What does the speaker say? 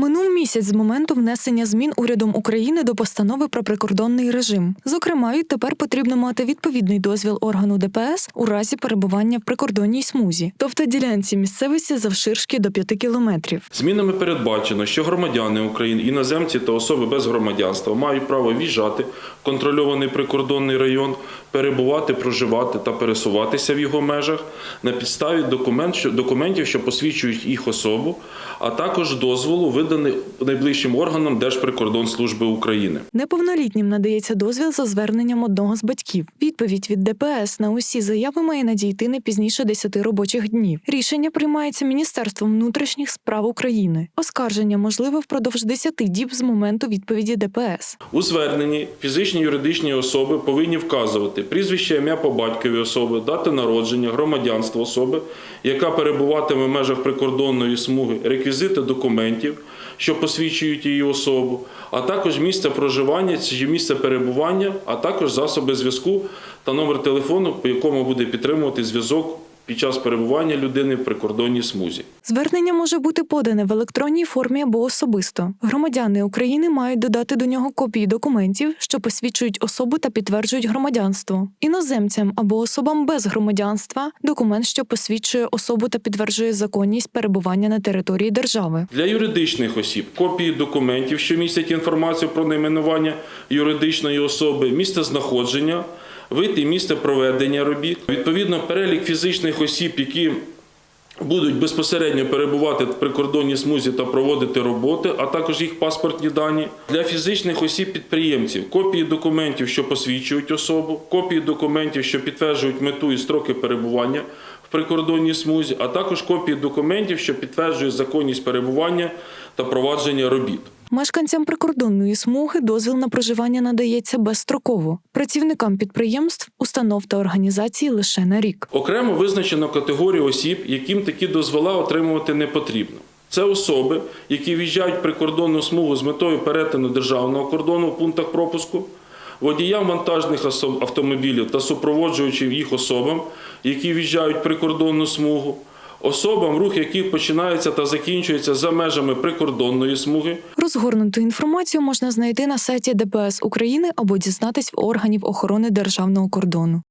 Минув місяць з моменту внесення змін урядом України до постанови про прикордонний режим. Зокрема, відтепер потрібно мати відповідний дозвіл органу ДПС у разі перебування в прикордонній смузі, тобто ділянці місцевості завширшки до 5 кілометрів. Змінами передбачено, що громадяни України, іноземці та особи без громадянства мають право в'їжджати в контрольований прикордонний район, перебувати, проживати та пересуватися в його межах на підставі документ, документів, що посвідчують їх особу, а також дозволу, виданий найближчим органам Держприкордонслужби України. Неповнолітнім надається дозвіл за зверненням одного з батьків. Відповідь від ДПС на усі заяви має надійти не пізніше 10 робочих днів. Рішення приймається Міністерством внутрішніх справ України. Оскарження можливе впродовж 10 діб з моменту відповіді ДПС. У зверненні фізичні юридичні особи повинні вказувати прізвище, ім'я по батькові особи, дати народження, громадянство особи, яка перебуватиме в межах прикордонної смуги, реквізити документів, що посвідчують її особу, а також місце проживання чи місце перебування, а також засоби зв'язку та номер телефону, по якому буде підтримувати зв'язок під час перебування людини в прикордонній смузі. Звернення може бути подане в електронній формі або особисто. Громадяни України мають додати до нього копії документів, що посвідчують особу та підтверджують громадянство. Іноземцям або особам без громадянства документ, що посвідчує особу та підтверджує законність перебування на території держави. Для юридичних осіб копії документів, що містять інформацію про найменування юридичної особи, місце знаходження, вид і місце проведення робіт. Відповідно, перелік фізичних осіб, які будуть безпосередньо перебувати в прикордонній смузі та проводити роботи, а також їх паспортні дані. Для фізичних осіб підприємців копії документів, що посвідчують особу, копії документів, що підтверджують мету і строки перебування в прикордонній смузі, а також копії документів, що підтверджують законність перебування та провадження робіт. Мешканцям прикордонної смуги дозвіл на проживання надається безстроково. Працівникам підприємств, установ та організацій лише на рік. Окремо визначено категорію осіб, яким такі дозвола отримувати не потрібно. Це особи, які в'їжджають прикордонну смугу з метою перетину державного кордону в пунктах пропуску, водіям вантажних автомобілів та супроводжуючим їх особам, які в'їжджають прикордонну смугу, особам, рух яких починається та закінчується за межами прикордонної смуги, Розгорнуту інформацію можна знайти на сайті ДПС України або дізнатись в органів охорони державного кордону.